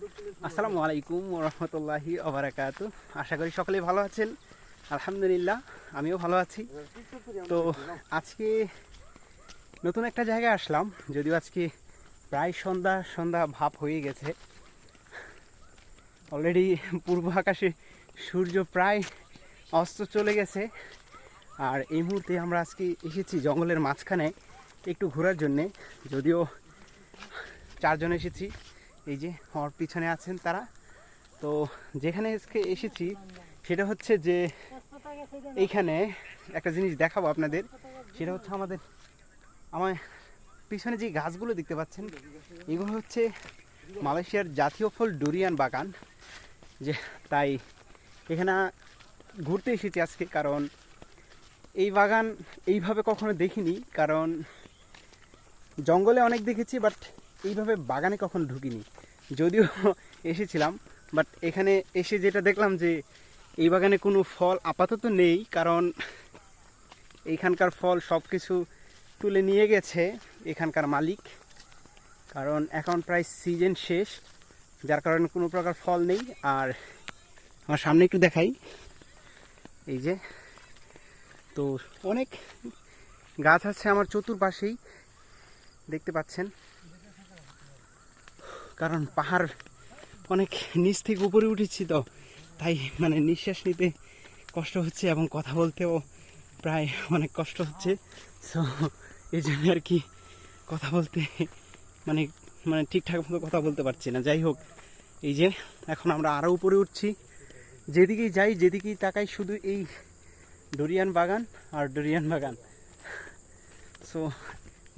আসসালামু আলাইকুম রহমতুল্লাহি আবরাকাত আশা করি সকলেই ভালো আছেন। আলহামদুলিল্লাহ, আমিও ভালো আছি। তো আজকে নতুন একটা জায়গায় আসলাম, যদিও আজকে প্রায় সন্ধ্যা সন্ধ্যা ভাব হয়ে গেছে। অলরেডি পূর্ব আকাশে সূর্য প্রায় অস্ত চলে গেছে। আর এই মুহূর্তে আমরা আজকে এসেছি জঙ্গলের মাঝখানে একটু ঘোরার জন্যে, যদিও চারজন এসেছি। এই যে আমার পিছনে আছেন তারা। তো যেখানে আজকে এসেছি, সেটা হচ্ছে যে এইখানে একটা জিনিস দেখাবো আপনাদের। সেটা হচ্ছে আমাদের, আমার পিছনে যে গাছগুলো দেখতে পাচ্ছেন, এগুলো হচ্ছে মালয়েশিয়ার জাতীয় ফল ডুরিয়ান বাগান। যে তাই এখানে ঘুরতে এসেছি আজকে, কারণ এই বাগান এইভাবে কখনো দেখিনি, কারণ জঙ্গলে অনেক দেখেছি বাট এইভাবে বাগানে কখনো ঢুকিনি। যদিও এসেছিলাম বাট এখানে এসে যেটা দেখলাম যে এই বাগানে কোনো ফল আপাতত নেই, কারণ এইখানকার ফল সব কিছু তুলে নিয়ে গেছে এখানকার মালিক। কারণ এখন প্রায় সিজন শেষ, যার কারণে কোনো প্রকার ফল নেই। আর আমার সামনে একটু দেখাই। এই যে, তো অনেক গাছ আছে আমার চতুর্পাশেই, দেখতে পাচ্ছেন। কারণ পাহাড় অনেক নিচ থেকে উপরে উঠেছি তো, তাই মানে নিঃশ্বাস নিতে কষ্ট হচ্ছে এবং কথা বলতেও প্রায় অনেক কষ্ট হচ্ছে। সো এই জন্য আর কি কথা বলতে মানে মানে ঠিকঠাক মতো কথা বলতে পারছি না। যাই হোক, এই যে এখন আমরা আরও উপরে উঠছি। যেদিকেই যাই, যেদিকেই তাকাই, শুধু এই ডোরিয়ান বাগান আর ডোরিয়ান বাগান। সো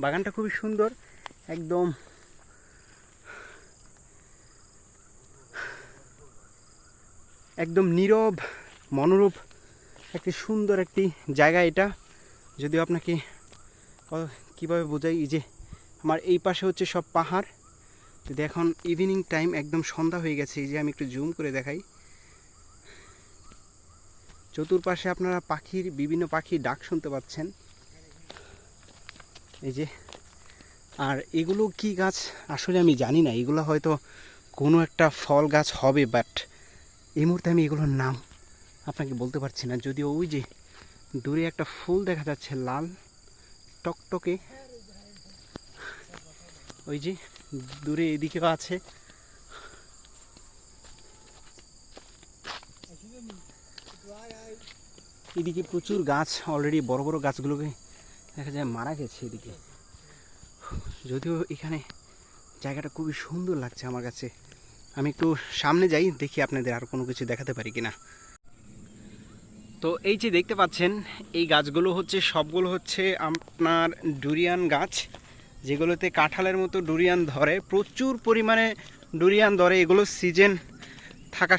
বাগানটা খুবই সুন্দর, একদম একদম নীরব, মনোরূপ, একটি সুন্দর একটি জায়গা এটা। যদিও আপনাকে কীভাবে বোঝাই যে আমার এই পাশে হচ্ছে সব পাহাড়। যদি এখন ইভিনিং টাইম একদম সন্ধ্যা হয়ে গেছে। এই যে আমি একটু জুম করে দেখাই। চতুর্পাশে আপনারা পাখির, বিভিন্ন পাখির ডাক শুনতে পাচ্ছেন। এই যে, আর এগুলো কি গাছ? আসলে আমি জানি না। এগুলো হয়তো কোনো একটা ফল গাছ হবে বাট এই মুহূর্তে আমি এগুলোর নাম আপনাকে বলতে পারছি না। যদিও ওই যে দূরে একটা ফুল দেখা যাচ্ছে, লাল, টকটকে। ওই যে দূরে এদিকেও আছে। এদিকে প্রচুর গাছ অলরেডি বড় বড় গাছগুলোকে দেখা যায় মারা গেছে এদিকে। যদিও এখানে জায়গাটা খুবই সুন্দর লাগছে আমার কাছে। আমি একটু সামনে যাই, দেখি আপনাদের আর কোনো কিছু দেখাতে পারি কিনা। তো এই যে দেখতে পাচ্ছেন, এই গাছগুলো হচ্ছে, সবগুলো হচ্ছে আপনার ডুরিয়ান গাছ, যেগুলোতে কাঁঠালের মতো ডুরিয়ান ধরে, প্রচুর পরিমাণে ডুরিয়ান ধরে, এগুলো সিজন থাকা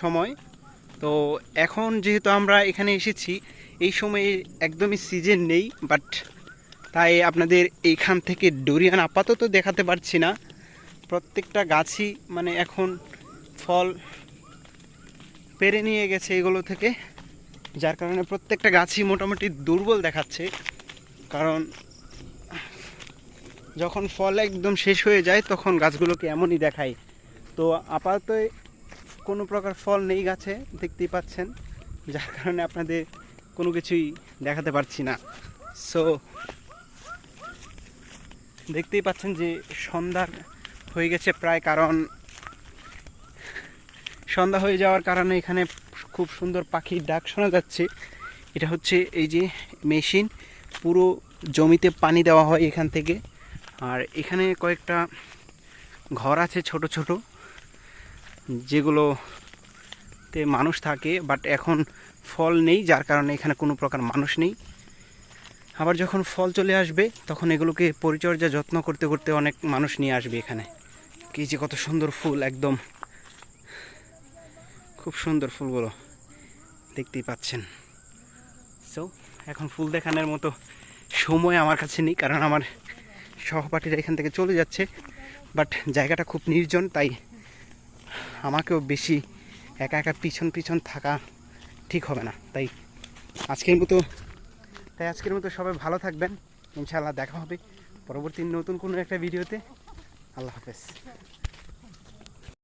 সময়। তো এখন যেহেতু আমরা এখানে এসেছি, এই সময়ে একদমই সিজন নেই, বাট তাই আপনাদের এইখান থেকে ডুরিয়ান আপাতত দেখাতে পারছি না। প্রত্যেকটা গাছই মানে এখন ফল পেরে নিয়ে গেছে এগুলো থেকে, যার কারণে প্রত্যেকটা গাছই মোটামুটি দুর্বল দেখাচ্ছে। কারণ যখন ফল একদম শেষ হয়ে যায়, তখন গাছগুলোকে এমনই দেখায়। তো আপাতত কোনো প্রকার ফল নেই গাছে, দেখতেই পাচ্ছেন। যার কারণে আপনাদের কোনো কিছুই দেখাতে পারছি না। সো দেখতেই পাচ্ছেন যে সন্ধ্যা হয়ে গেছে প্রায়, কারণ সন্ধ্যা হয়ে যাওয়ার কারণে এখানে খুব সুন্দর পাখির ডাক শোনা যাচ্ছে। এটা হচ্ছে এই যে মেশিন, পুরো জমিতে পানি দেওয়া হয় এখান থেকে। আর এখানে কয়েকটা ঘর আছে ছোট ছোট, যেগুলোতে মানুষ থাকে বাট এখন ফল নেই, যার কারণে এখানে কোনো প্রকার মানুষ নেই। আবার যখন ফল চলে আসবে, তখন এগুলোকে পরিচর্যা, যত্ন করতে করতে অনেক মানুষ নিয়ে আসবে এখানে। কি যে কত সুন্দর ফুল, একদম। খুব সুন্দর ফুলগুলো দেখতেই পাচ্ছেন। সো এখন ফুল দেখানোর মতো সময় আমার কাছে নেই, কারণ আমার সহপাঠীরা এখান থেকে চলে যাচ্ছে। বাট জায়গাটা খুব নির্জন, তাই আমাকেও বেশি একা একা পিছন পিছন থাকা ঠিক হবে না। তাই আজকের মতো, তাই আজকের মতো সবাই ভালো থাকবেন। ইনশাআল্লাহ দেখা হবে পরবর্তী নতুন কোনো একটা ভিডিওতে। আল্লাহ হাফেজ।